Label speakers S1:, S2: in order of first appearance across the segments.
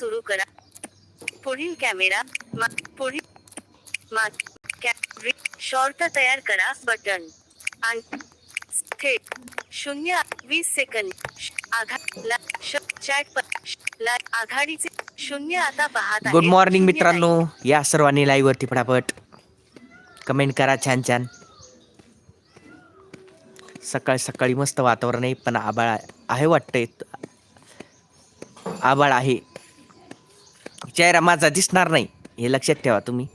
S1: सुरू करा. पुढील कॅमेरा पुढील शॉर्ट तयार करा बटन आणि थेट शून्य वीस सेकंद आघाडीचे शून्य आता पाहत
S2: गुड. मॉर्निंग मित्रांनो. या सर्वांनी लाईव्ह वरती फटाफट कमेंट करा छान छान. सकाळी सकाळी मस्त वातावरण आहे पण आबाळ आहे- आहे वाटतंय. आबाळ आहे. चेहरा माझा दिसणार नाही हे लक्षात ठेवा तुम्ही.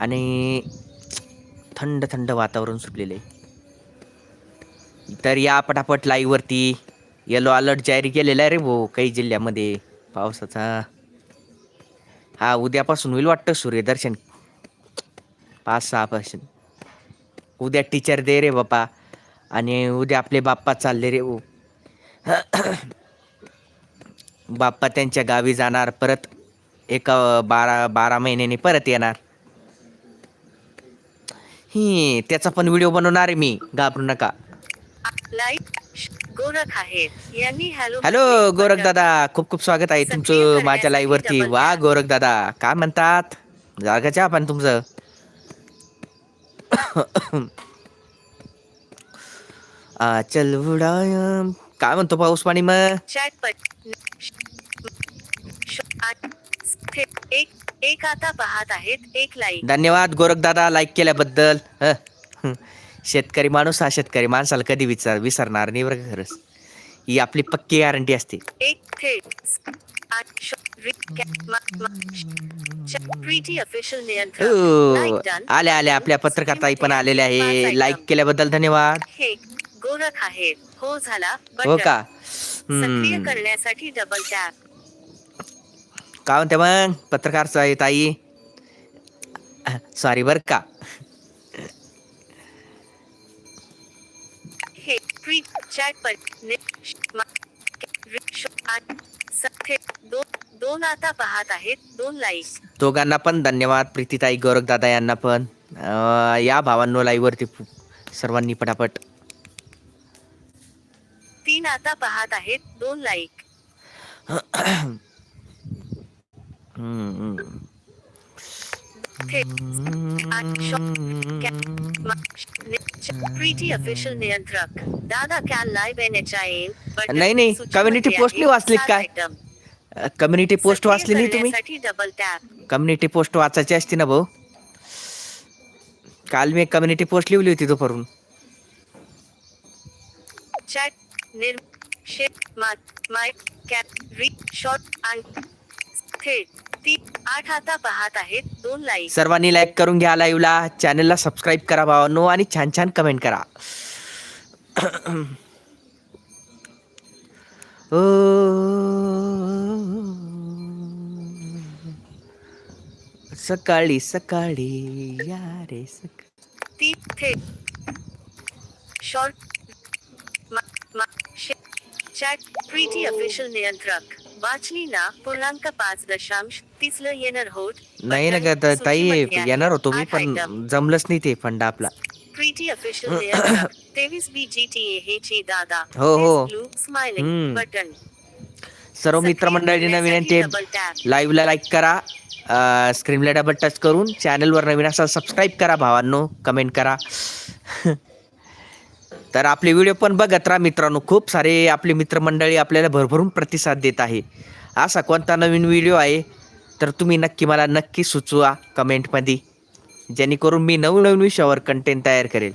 S2: आणि थंड थंड वातावरण सुटलेलं आहे. तर या पटापट लाईव्हवरती येलो अलर्ट जाहीर केलेला आहे रे भाऊ काही जिल्ह्यामध्ये पावसाचा. हा उद्यापासून होईल वाटतं सूर्यदर्शन. पाच सहा पासून. उद्या टीचर दे रे बापा आणि उद्या आपले बाप्पा चालले रे ओ बाप्पा त्यांच्या गावी जाणार परत. एक बारा बारा महिन्याने परत येणार. ही त्याचा पण व्हिडिओ बनवणार आहे मी. घाबरू नका.
S1: गोरख आहेत यांनी हॅलो
S2: हॅलो गोरख दादा. खूप खूप स्वागत आहे तुमचं माझ्या लाईव्ह वरती. वा. गोरख दादा. काय म्हणतात? जागा चहा पण तुमचं. चल उडाय काय म्हणतो पाऊस पाणी मग
S1: चॅट पट श- श- आ- थेट एक एक आता पाहत आहेत एक लाईक
S2: धन्यवाद गोरख दादा लाईक केल्याबद्दल. ह. शेतकरी माणूस हा शेतकरी माणसाला कधी विचार विसरणार नाही बरं का खरंच. ही आपली पक्की गॅरंटी असते.
S1: एक थेट आठ श- रि- कॅ- मा- मा- श- च- प्रीती ऑफिशियल नियंत्रण.
S2: हो
S1: Like done.
S2: आल्या आल्या. आपल्या पत्रकार ताई पण आलेल्या आहे. लाईक केल्याबद्दल धन्यवाद.
S1: हे गोरख आहेत. हो झाला.
S2: हो
S1: बटन
S2: का?
S1: सक्रिय
S2: हम्म.
S1: करण्यासाठी डबल टॅप
S2: काय म्हणते मग पत्रकार ताई सॉरी बर का
S1: हे कॅ- दोन आता पाहत आहेत दोन लाईक
S2: दोघांना पण धन्यवाद प्रीतीताई गोरख दादा यांना पण. या भावांनो लाईव्ह वरती सर्वांनी पटापट.
S1: तीन आता पाहत आहेत दोन लाईक
S2: नाही, नाही. post नाही वाचली काय? कम्युनिटी पोस्ट वाचली नाही तुम्ही
S1: डबल टॅप
S2: कम्युनिटी पोस्ट वाचायची असते ना भाऊ काल मी कम्युनिटी पोस्ट लिहिली होती दुपारून
S1: चॅट निर माय कॅप री शॉर्ट आणि ती आठ आता पाहत आहेत. दोन लाईक
S2: सर्वांनी लाईक करून घ्या लाईव्हला चॅनलला सबस्क्राईब करा भावांनो आणि छान छान कमेंट करा. ओ. सकाळी सकाळी या रे सकाळी
S1: शॉर्ट चॅट प्रीती ऑफिशियल नियंत्रक. वाचली ना पूर्णांक पाच दशांश तिसलं येणार होत.
S2: नाही ना ग त- ताई येणार होतो मी पण जमलंच नाही ते फंडा आपला.
S1: प्रीती ऑफिशियल तेवीस बी जी टी ए हे ची दादा
S2: हो, हो.
S1: स्माइलिंग
S2: हम्म.
S1: बटन
S2: सर्व मित्रमंडळींना विनंती आहे लाईव्हला लाईक करा स्क्रीनला डबल टच करून चॅनलवर नवीन असाल सबस्क्राईब करा भावांनो कमेंट करा. तर आपले व्हिडिओ पण बघत राहा मित्रांनो. खूप सारे आपले मित्रमंडळी आपल्याला भरभरून प्रतिसाद देत आहे. असा कोणता नवीन व्हिडिओ आहे तर तुम्ही नक्की मला नक्की सुचवा कमेंटमध्ये. जेणेकरून मी नवनवीन विषयावर कंटेंट तयार करेल.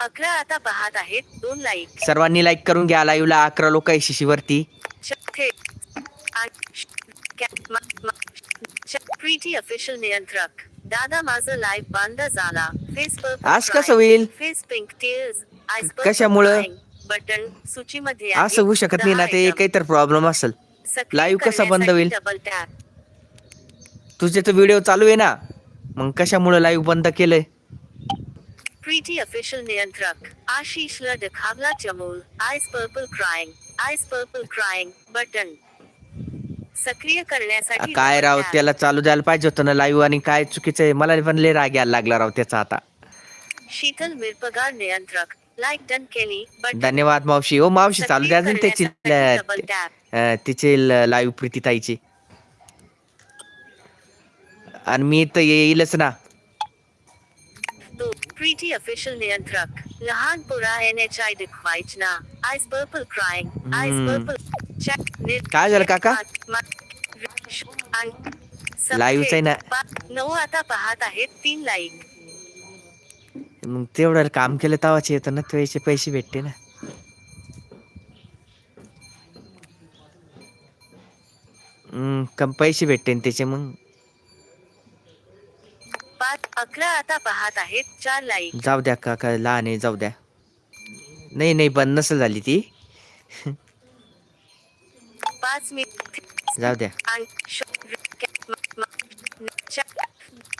S1: अकरा आता पाहत आहेत. दोन लाईक
S2: सर्वांनी लाईक करून घ्या. लाईव्हला अकरा लोक शिशीवरती
S1: प्रीती ऑफिशियल नियंत्रक दादा माझं लाईव्ह बंद झाला फेसबुक
S2: आज कसं होईल?
S1: फेस पिंक टीअर्स
S2: कशामुळं?
S1: बटन सूचीमध्ये.
S2: असं होऊ शकत नाही ना ते. काहीतरी प्रॉब्लेम असेल live कसा बंद होईल?
S1: डबल टॅप
S2: तुझे तर व्हिडिओ चालू आहे ना मग कशामुळे लाईव्ह बंद केलंय
S1: प्रीती ऑफिशियल नियंत्रक आशीषला दिखावला चमूल eyes purple crying eyes purple crying button सक्रिय करण्यासाठी
S2: काय राव. त्याला चालू द्यायला पाहिजे होतं ना लाईव्ह आणि काय चुकीचं आहे? मला पण लय राग यायला लागला राव त्याचा आता.
S1: शीतल मिरपगार नियंत्रक. लाईक डन केली
S2: धन्यवाद मावशी. ओ मावशी चालू द्या अजून त्याची अं, तिचे लाईव्ह प्रीती ताईची. आणि मी तर येईलच ना.
S1: दो प्रीटी ऑफिशियल नियंत्रक. लहान पोरा एन एच आय ना. आईस पर्पल क्राईंग
S2: हम्म.
S1: पर्पल
S2: काय झालं काका? च आहे ना.
S1: नऊ आता पाहत आहेत तीन लाईक
S2: मग तेवढं काम केलं तवाचे येतं ना त्याचे पैसे भेटते ना. कम पैसे भेटते ना त्याचे मग.
S1: पाच अकरा आता पाहत आहेत चार लाईक
S2: जाऊ द्या काका लहान आहे जाऊ द्या. नाही नाही बंद नसेल झाली ती.
S1: पाच
S2: जाऊ द्या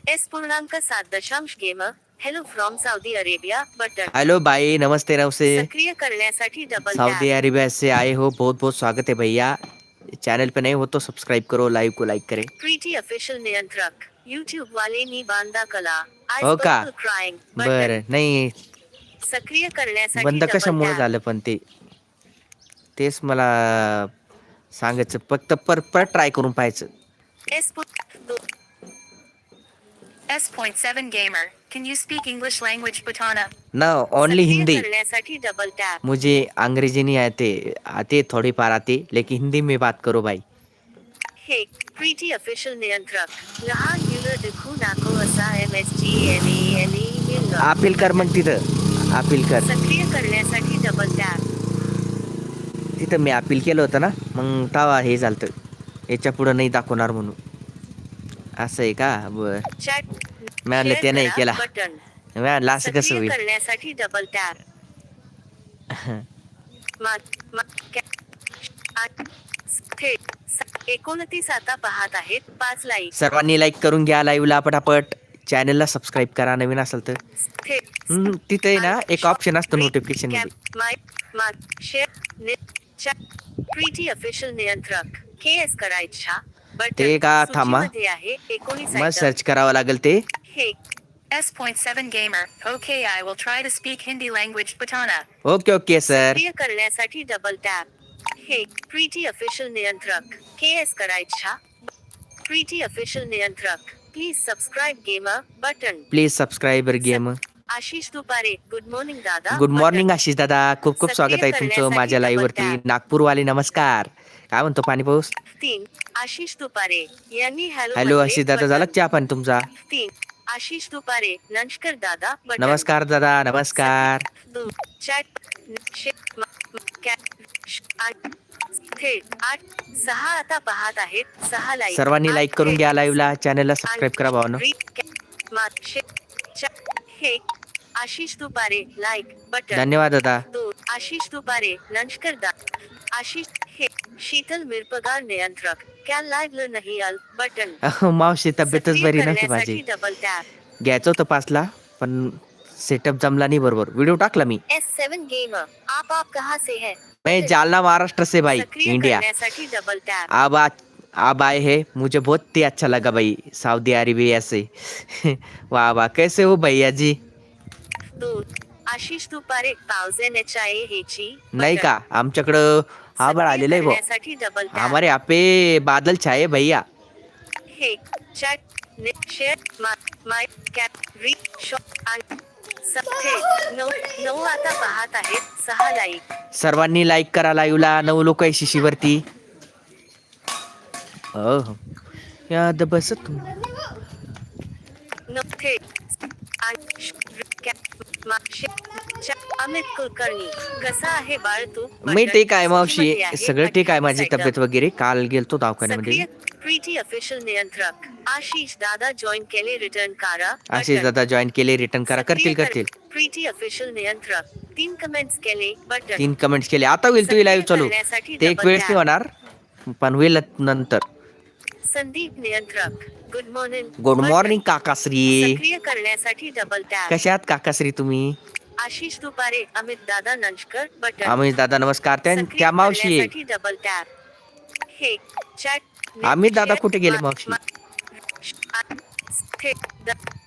S1: एस पूर्णांक सात दशांश game hello from Saudi Arabia button
S2: hello भाई नमस्ते नमस्ते।
S1: सक्रिय करण्यासाठी डबल
S2: सऊदी अरेबिया से आए हो बहुत बहुत स्वागत है भैया। चैनल पे नए हो तो सब्सक्राइब करो लाइव को लाइक करें।
S1: प्रीटी ऑफिशियल नियंत्रक युट्यूब वाले नी बांधा कला
S2: हो का? बर नाही
S1: सक्रिय करण्यासाठी
S2: बंद
S1: double
S2: कशामुळे
S1: tap.
S2: झालं पण ते? तेच मला सांगायचं फक्त पर परत ट्राय करून पाहायचं.
S1: पु- दो-
S3: S.7 Gamer, can you speak English language Butana?
S2: Only
S1: सक्रिय
S2: हिंदी
S1: करण्यासाठी डबल टॅप
S2: मुझे अंग्रेजी नहीं आते आते थोड़ी पार आती लेकिन हिंदी में बात करो भाई।
S1: हे प्रीटी ऑफिशियल नियंत्रक। लहान मुलं दिखू नको असा M S G N E N E
S2: appeal कर मग तिथं अपील कर।
S1: सक्रिय करण्यासाठी डबल टॅप
S2: तिथं मी अपील केलं होतं ना मग तवा हे झालं याच्या पुढं नाही दाखवणार म्हणून. असं आहे का? बर.
S1: चॅट
S2: मी म्हणलं ते नाही केला.
S1: बटन
S2: मी म्हणलं असं कसं होईल?
S1: करण्यासाठी डबल एकोणतीस आता पाहत आहेत. पाच लाईक
S2: सर्वांनी लाईक करून घ्या लाईव्हला पटापट. चॅनलला सबस्क्राईब करा नवीन असेल तर. तिथे ना एक ऑप्शन असतं
S1: नोटिफिकेशनमध्ये. मा प्रीटी ऑफिशियल नियंत्रक के एस करायच्या बटन
S2: ते का थांबा? मग सर्च करावं लागेल ते.
S3: S.7 Gamer, okay, I will try to speak Hindi language Butana.
S2: Okay okay sir
S1: सक्रिय करण्यासाठी डबल टॅप हे प्रीटी ऑफिशियल नियंत्रक के एस करायच्या प्रीटी ऑफिशियल नियंत्रक please subscribe gamer button
S2: please subscriber game
S1: Ashish Dupare. Good morning दादा.
S2: Good. Morning Ashish दादा. खूप खूप स्वागत आहे तुमचं माझ्या लाईव्ह वरती. नागपूरवाले नमस्कार. काय म्हणतो पाणी पाऊस?
S1: तीन. आशिष दुपारे. यांनी हॅलो
S2: हॅलो आशिष दादा. झाला चहा पाणी तुमचा?
S1: तीन. आशिष दुपारे. नमस्कार दादा.
S2: नमस्कार दादा. नमस्कार.
S1: सहा आता पाहत आहेत. सहा लाईक
S2: सर्वांनी लाईक करून घ्या लाईव्हला चॅनलला सबस्क्राईब करा भावानं.
S1: हे आशिष दुपारे लाईक बटन
S2: धन्यवाद दादा.
S1: आशिष दुपारे नमस्कार दा आशिष हे शीतल मिरपगार नियंत्रक. क्या लाईव्ह नाही अल बटन
S2: अहो, मावशी तब्येतच बरी
S1: करण्यासाठी
S2: माझी.
S1: डबल टॅप
S2: घ्यायचं होतं पाचला पण सेटअप जमला नाही बरोबर. व्हिडिओ टाकला मी.
S1: एस सेवन गेमर आप आप कहाँ से है?
S2: मैं जालना महाराष्ट्र से भाई. इंडिया
S1: डबल टॅप
S2: अब आ, अब आए हैं मुझे बहुत ही अच्छा लगा भाई सऊदी अरेबिया से। वाह वाह कैसे हो भैया जी?
S1: Ashish Dupare thousand H I हेची
S2: नाही का आमच्याकडं आभाळ आलेलं आहे भाऊ.
S1: करण्यासाठी डबल टॅप
S2: हमारे यहाँ पे बादल छाए भैया।
S1: हे चॅट ने शेअर मा माय कॅप री शॉप आणि सबथे नऊ नऊ आता पाहत आहेत सहा लाईक
S2: सर्वांनी लाईक करा लाईव्हला नऊ लोक आहे शिशीवरती
S1: श- कॅप मा शे चा- अमित कुलकर्णी. कसा आहे बाळ तू?
S2: मी ठीक आहे मावशी. सगळं ठीक आहे माझी
S1: 28 item.
S2: तब्येत वगैरे. काल गेलतो दवाखान्यामध्ये.
S1: प्रीटी ऑफिशियल नियंत्रक. आशिष दादा जॉईन केले रिटर्न करा.
S2: आशिष. दादा जॉईन केले रिटर्न करा. करतील करतील
S1: कर- प्रीटी ऑफिशियल नियंत्रक. तीन कमेंट्स केले बटन
S2: तीन कमेंट्स केले. आता होईल तू लाईव्ह चालू. ते एक वेळेस. नाही होणार पण होईल नंतर.
S1: संदीप नियंत्रक. गुड मॉर्निंग
S2: गुड मॉर्निंग काकाश्री.
S1: सक्रिय करण्यासाठी डबल टॅप
S2: कशात काकाश्री तुम्ही?
S1: आशिष दुपारे अमित दादा नंजकर बटन.
S2: अमित दादा नमस्कार. त्या
S1: सक्रिय
S2: त्या मावशी.
S1: करण्यासाठी डबल टॅप हे चॅट
S2: अमित दादा कुठे गेले मावशी?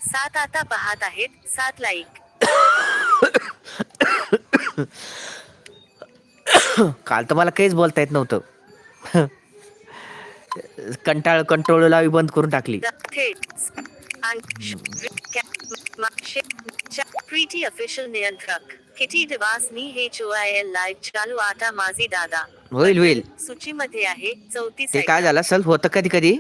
S1: सात आता पाहत आहेत. सात लाईक
S2: काल तर मला काहीच बोलता येत नव्हतं. कंटाळ कंट्रोल लावी बंद करून टाकली.
S1: प्रीती ऑफिशियल नियंत्रक किटी दिवासनी हे चोआयल लाईव्ह चालू आता माझे दादा
S2: होईल होईल.
S1: सूचीमध्ये आहे चौतीस
S2: ते काय झालं? सल्फ होतं कधी कधी?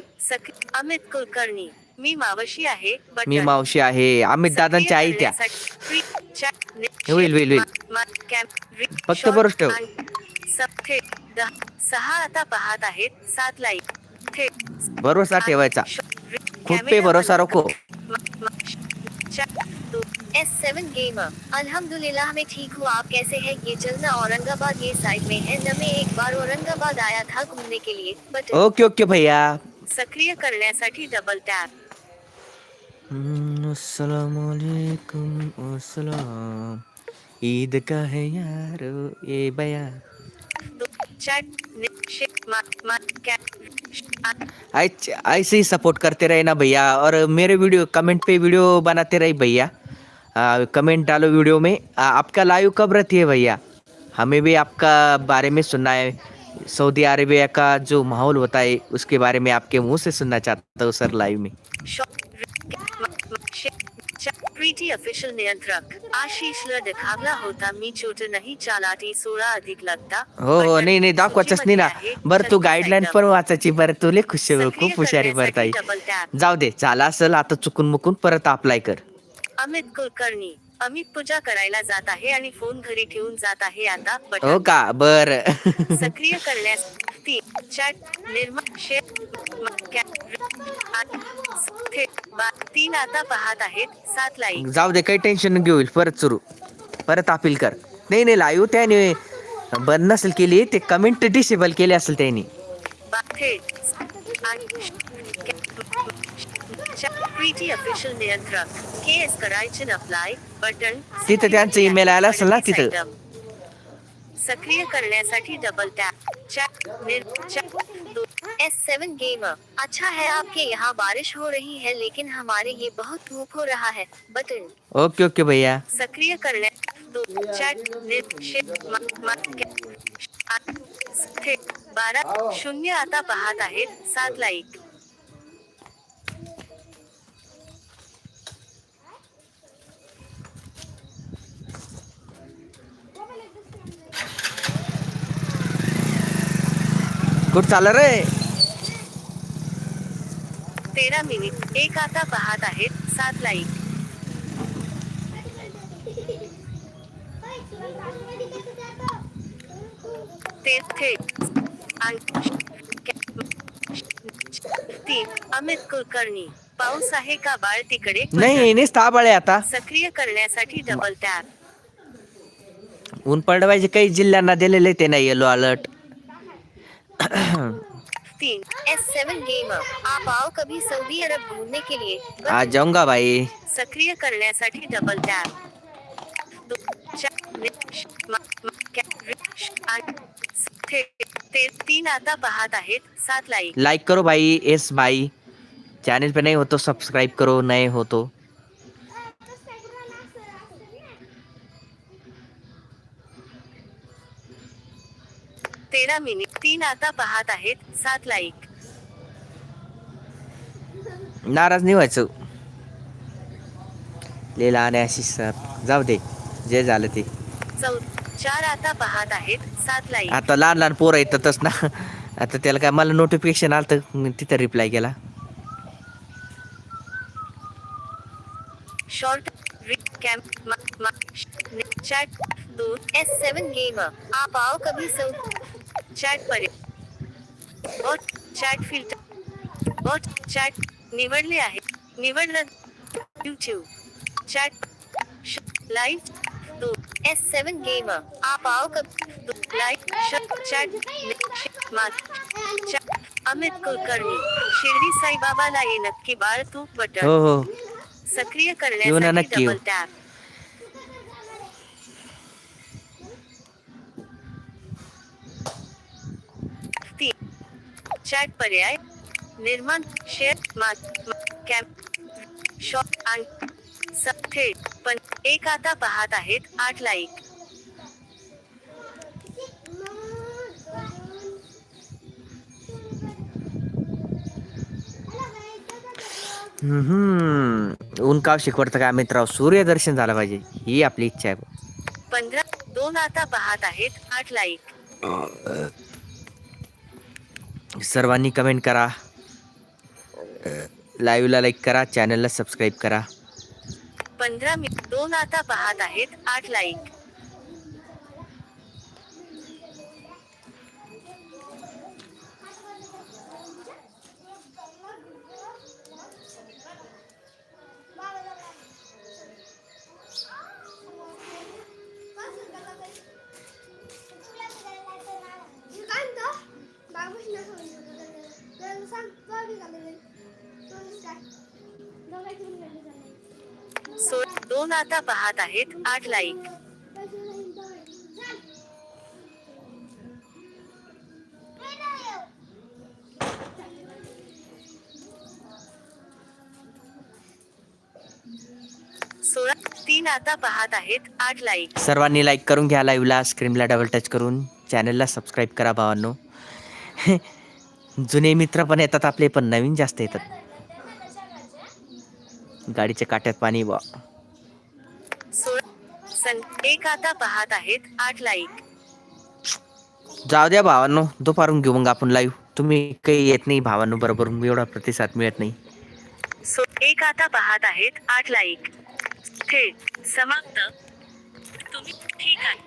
S1: अमित कुलकर्णी. मी मावशी आहे.
S2: मी मावशी आहे. अमित दादांची आई त्या. होईल, होईल, होईल. फक्त ठेव.
S1: दहा सहा आता पाहत आहेत सात थेट
S2: भरोसा ठेवायचा.
S1: खुद
S2: खुद पे भरोसा रखो.
S1: एस सेवन गेमर अल्हम्दुलिल्लाह मैं ठीक हूँ। आप कैसे हैं? ये चलना औरंगाबाद ये साइड में है। न मैं एक बार औरंगाबाद आया था घूमने के लिए बट
S2: ओके ओके भैया।
S1: सक्रिय करण्यासाठी डबल टॅप
S2: हम्म, अस्सलामुअलैकुम अस्सलाम। ईद का है यार ये बया
S1: चैट
S2: ऐ- ऐसे ही सपोर्ट करते रहे ना भैया। और मेरे वीडियो कमेंट पे वीडियो बनाते रहे भैया। कमेंट डालो वीडियो में। आ, आपका लाइव कब रहती है भैया? हमें भी आपका बारे में सुनना है। सऊदी अरेबिया का जो माहौल होता है उसके बारे में आपके मुँह से सुनना चाहता हूँ सर लाइव में।
S1: प्रीति ऑफिशियल नियंत्रक आशिषला दिखावला होता. मी चोट नाही चालाटी सोळा अधिक लागता.
S2: हो हो नाही नाही दाखवायचंच नाही ना बरं तू गाईडलाईन पण वाचायची बरं तुले खुश खूप हुशारी भरताई. जाऊ दे झाला असेल आता चुकून मुकून परत अप्लाय कर.
S1: अमित कुलकर्णी. अमित पूजा करायला जात आहे आणि फोन घरी ठेवून जात आहे आता
S2: हो का? बर.
S1: सक्रिय करण्यास चॅट निर्माण तीन आता पाहत आहेत सात लाईक
S2: जाऊ दे काही टेन्शन घेऊ परत सुरू. परत अपील कर. नाही नाही लाईव्ह त्याने बंद नसेल केली ते कमेंट डिसेबल केले असेल त्यांनी.
S1: नियंत्रक के एस अप्लाय बटन
S2: तिथं त्यांचं email आलं असेल ना तिथं.
S1: सक्रिय करण्यासाठी डबल टॅप चॅट निर एस सेवन गेमर अच्छा है आपके यहाँ बारिश हो रही है लेकिन हमारे ये बहुत धूप हो रहा है बटन
S2: ओके ओके भैया।
S1: सक्रिय करण्या दो चॅट थेट बारा शून्य आता पाहत आहेत. सात लाईक
S2: कुठं चाललं रे.
S1: तेरा मिनिट. एक आता पाहत आहेत. सात लाईक ते थेट आणि तीन अमित कुलकर्णी पाऊस आहे का बाळ तिकडे?
S2: नाही नाही स्थाबळ आहे आता.
S1: सक्रिय करण्यासाठी डबल टॅप
S2: ऊन पाहिजे काही जिल्ह्यांना दिलेले ते नाही येलो अलर्ट
S1: तीन. एस सेवन गेमर आप आओ कभी सऊदी अरब घूमने के लिए.
S2: आज जाऊंगा भाई.
S1: सक्रिय करण्यासाठी डबल टॅप ते तीन आता पाहत आहेत. सात लाईक
S2: लाइक करो भाई एस भाई चैनल पे नहीं हो तो सब्सक्राइब करो नए हो तो।
S1: तेरा मिनिट तीन आता पाहत आहेत सात लाईक
S2: नाराज नाही व्हायचं. लेला आणि अशी सर जाऊ दे जे झालं ते.
S1: चौ चार आता पाहत आहेत सात लाईक
S2: आता लहान लहान पोरं येतातच ना. आता त्याला काय मला नोटिफिकेशन आलं तर मी तिथं रिप्लाय केला.
S1: शॉर्ट कैंप चॅट दोन एस सेवन गेमर आप आओ कभी सौ चॅट परे। Bot chat filter. Bot chat निवडले आहे। निवडलं यूट्यूब चॅट लाईव्ह दो एस सेवन गेमर आप आओ कभी live chat chat Amit Kulkarni Shirdi साईबाबाला ये नक्की बाळ तू बटन।
S2: हो हो.
S1: सक्रिय करण्यासाठी डबल टॅप चॅट पर्याय. निर्माण शेअर मात कॅम्प शॉप आणि सब थेट पण एक आता पाहत आहेत आठ लाईक
S2: हम्म. ऊन काव शिकवतं का? मित्राव सूर्यदर्शन झालं पाहिजे. ही आपली इच्छा आहे.
S1: पंधरा दोन आता पाहत आहेत आठ लाईक.
S2: सर्वांनी कमेंट करा. लाईव्हला लाईक करा चॅनलला सबस्क्राईब करा.
S1: पंधरा दोन आता पाहत आहेत आठ लाईक. सो दोन आता पाहत आहेत आठ लाईक सोळा तीन आता पाहत आहेत आठ लाईक
S2: सर्वांनी लाईक करून घ्या लाईव्हला स्क्रीनला डबल टच करून. चॅनलला सबस्क्राईब करा भावांनो. जुने मित्र पण येतात आपले पण नवीन जास्त येतात. गाडीच्या काट्यात पाणी बा
S1: एक आता पाहत आहेत आठ लाईक.
S2: जाऊ द्या भावांनो दुपारून घेऊ मग आपण लाईव्ह तुम्ही काही येत नाही भावांनो बरोबर. एवढा प्रतिसाद मिळत नाही.
S1: सो एक आता पाहत आहेत आठ लाईक. थेट समाप्त. तुम्ही ठीक आहे.